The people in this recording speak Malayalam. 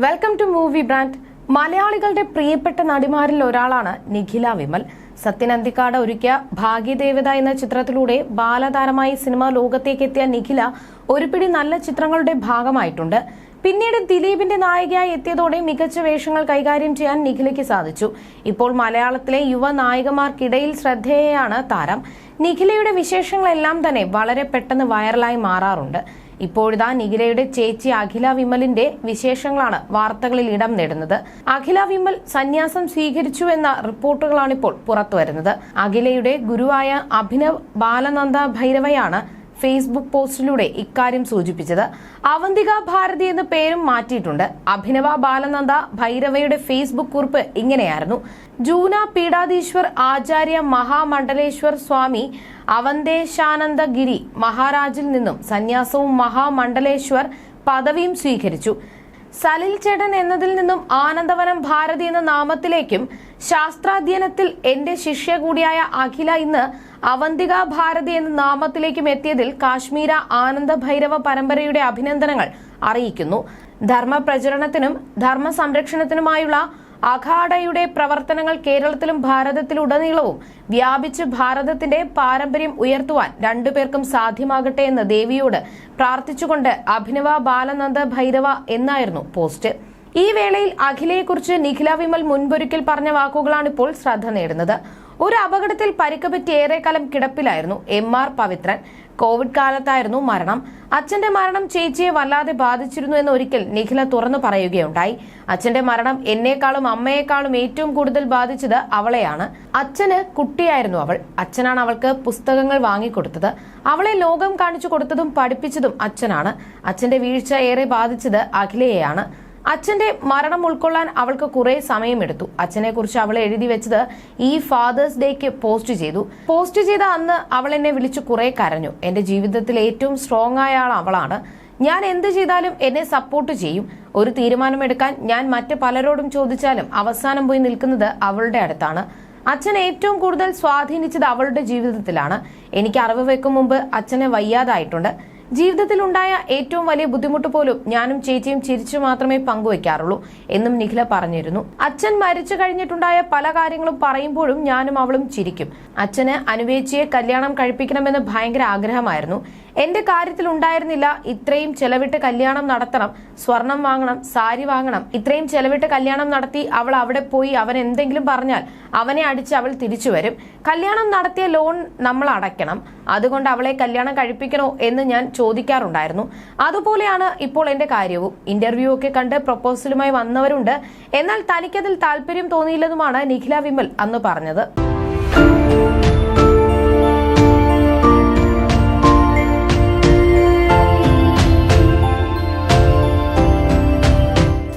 വെൽക്കം ടു മൂവി ബ്രാൻഡ് മലയാളികളുടെ പ്രിയപ്പെട്ട നടിമാരിൽ ഒരാളാണ് നിഖില വിമൽ. സത്യൻ അന്തിക്കാട് ഒരുക്കിയ ഭാഗ്യദേവത എന്ന ചിത്രത്തിലൂടെ ബാലതാരമായി സിനിമാ ലോകത്തേക്ക് എത്തിയ നിഖില ഒരുപിടി നല്ല ചിത്രങ്ങളുടെ ഭാഗമായിട്ടുണ്ട്. പിന്നീട് ദിലീപിന്റെ നായികയായി എത്തിയതോടെ മികച്ച വേഷങ്ങൾ കൈകാര്യം ചെയ്യാൻ നിഖിലയ്ക്ക് സാധിച്ചു. ഇപ്പോൾ മലയാളത്തിലെ യുവ നായികമാർക്കിടയിൽ ശ്രദ്ധേയയാണ് താരം. നിഖിലയുടെ വിശേഷങ്ങളെല്ലാം തന്നെ വളരെ പെട്ടെന്ന് വൈറലായി മാറാറുണ്ട്. ഇപ്പോഴിതാ നിഖിലയുടെ ചേച്ചി അഖില വിമലിന്റെ വിശേഷങ്ങളാണ് വാർത്തകളിൽ ഇടം നേടുന്നത്. അഖില വിമൽ സന്യാസം സ്വീകരിച്ചു എന്ന റിപ്പോർട്ടുകളാണിപ്പോൾ പുറത്തുവരുന്നത്. അഖിലയുടെ ഗുരുവായ അഭിനവ് ബാലനന്ദ ഭൈരവയാണ് ഫേസ്ബുക്ക് പോസ്റ്റിലൂടെ ഇക്കാര്യം സൂചിപ്പിച്ചത്. അവന്തിക ഭാരതി എന്ന പേരും മാറ്റിയിട്ടുണ്ട്. അഭിനവ ബാലനന്ദ ഭൈരവയുടെ ഫേസ്ബുക്ക് കുറിപ്പ് ഇങ്ങനെയായിരുന്നു. ജൂന പീഠാധീശ്വർ ആചാര്യ മഹാമണ്ഡലേശ്വർ സ്വാമി അവന്തേശാനന്ദഗിരി മഹാരാജിൽ നിന്നും സന്യാസവും മഹാമണ്ഡലേശ്വർ പദവിയും സ്വീകരിച്ചു. സലിൽ ചേട്ടൻ എന്നതിൽ നിന്നും ആനന്ദവനം ഭാരതി എന്ന നാമത്തിലേക്കും ശാസ്ത്രാധ്യയനത്തിൽ എന്റെ ശിഷ്യ കൂടിയായ അഖില ഇന്ന് അവന്തിക ഭാരതി എന്ന നാമത്തിലേക്കും എത്തിയതിൽ കാശ്മീര ആനന്ദ ഭൈരവ പരമ്പരയുടെ അഭിനന്ദനങ്ങൾ അറിയിക്കുന്നു. ധർമ്മ പ്രചരണത്തിനും ധർമ്മ സംരക്ഷണത്തിനുമായുള്ള അഖാഡയുടെ പ്രവർത്തനങ്ങൾ കേരളത്തിലും ഭാരതത്തിലുടനീളവും വ്യാപിച്ച് ഭാരതത്തിന്റെ പാരമ്പര്യം ഉയർത്തുവാൻ രണ്ടുപേർക്കും സാധ്യമാകട്ടെ എന്ന് ദേവിയോട് പ്രാർത്ഥിച്ചുകൊണ്ട് അഭിനവ ബാലനന്ദ ഭൈരവ എന്നായിരുന്നു പോസ്റ്റ്. ഈ വേളയിൽ അഖിലയെക്കുറിച്ച് നിഖില വിമൽ മുൻപൊരിക്കൽ പറഞ്ഞ വാക്കുകളാണ് ഇപ്പോൾ ശ്രദ്ധ നേടുന്നത്. ഒരു അപകടത്തിൽ പരിക്ക് പറ്റി ഏറെക്കാലം കിടപ്പിലായിരുന്നു എം ആർ പവിത്രൻ. കോവിഡ് കാലത്തായിരുന്നു മരണം. അച്ഛന്റെ മരണം ചേച്ചിയെ വല്ലാതെ ബാധിച്ചിരുന്നു എന്ന് ഒരിക്കൽ നിഖില തുറന്നു പറയുകയുണ്ടായി. അച്ഛന്റെ മരണം എന്നേക്കാളും അമ്മയെക്കാളും ഏറ്റവും കൂടുതൽ ബാധിച്ചത് അവളെയാണ്. അച്ഛന് കുട്ടിയായിരുന്നു അവൾ. അച്ഛനാണ് അവൾക്ക് പുസ്തകങ്ങൾ വാങ്ങിക്കൊടുത്തത്. അവളെ ലോകം കാണിച്ചു കൊടുത്തതും പഠിപ്പിച്ചതും അച്ഛനാണ്. അച്ഛന്റെ വീഴ്ച ഏറെ ബാധിച്ചത് അഖിലയെയാണ്. അച്ഛന്റെ മരണം ഉൾക്കൊള്ളാൻ അവൾക്ക് കുറെ സമയമെടുത്തു. അച്ഛനെ കുറിച്ച് അവൾ എഴുതി വെച്ചത് ഈ ഫാദേഴ്സ് ഡേക്ക് പോസ്റ്റ് ചെയ്തു. പോസ്റ്റ് ചെയ്ത അന്ന് അവൾ എന്നെ വിളിച്ച് കുറെ കരഞ്ഞു. എന്റെ ജീവിതത്തിൽ ഏറ്റവും സ്ട്രോങ് ആയ ആൾ അവളാണ്. ഞാൻ എന്ത് ചെയ്താലും എന്നെ സപ്പോർട്ട് ചെയ്യും. ഒരു തീരുമാനമെടുക്കാൻ ഞാൻ മറ്റു പലരോടും ചോദിച്ചാലും അവസാനം പോയി നിൽക്കുന്നത് അവളുടെ അടുത്താണ്. അച്ഛൻ ഏറ്റവും കൂടുതൽ സ്വാധീനിച്ചത് അവളുടെ ജീവിതത്തിലാണ്. എനിക്ക് അറിവ് വെക്കും മുമ്പ് അച്ഛനെ വയ്യാതായിട്ടുണ്ട്. ജീവിതത്തിൽ ഉണ്ടായ ഏറ്റവും വലിയ ബുദ്ധിമുട്ട് പോലും ഞാനും ചേച്ചിയും ചിരിച്ചു മാത്രമേ പങ്കുവെക്കാറുള്ളൂ എന്നും നിഖില പറഞ്ഞിരുന്നു. അച്ഛൻ മരിച്ചു കഴിഞ്ഞിട്ടുണ്ടായ പല കാര്യങ്ങളും പറയുമ്പോഴും ഞാനും അവളും ചിരിക്കും. അച്ഛന് അനുവേച്ചിയെ കല്യാണം കഴിപ്പിക്കണമെന്ന് ഭയങ്കര ആഗ്രഹമായിരുന്നു. എന്റെ കാര്യത്തിൽ ഉണ്ടായിരുന്നില്ല ഇത്രയും ചെലവിട്ട് കല്യാണം നടത്തണം സ്വർണം വാങ്ങണം സാരി വാങ്ങണം ഇത്രയും ചെലവിട്ട് കല്യാണം നടത്തി അവൾ അവിടെ പോയി അവൻ എന്തെങ്കിലും പറഞ്ഞാൽ അവനെ അടിച്ച് അവൾ തിരിച്ചു വരും. കല്യാണം നടത്തിയ ലോൺ നമ്മൾ അടയ്ക്കണം. അതുകൊണ്ട് അവളെ കല്യാണം കഴിപ്പിക്കണോ എന്ന് ഞാൻ ചോദിക്കാറുണ്ടായിരുന്നു. അതുപോലെയാണ് ഇപ്പോൾ എന്റെ കാര്യവും. ഇന്റർവ്യൂ ഒക്കെ കണ്ട് പ്രപ്പോസലുമായി വന്നവരുണ്ട്. എന്നാൽ തനിക്കതിൽ താല്പര്യം തോന്നിയില്ലെന്നുമാണ് നിഖില വിമൽ അന്ന് പറഞ്ഞത്.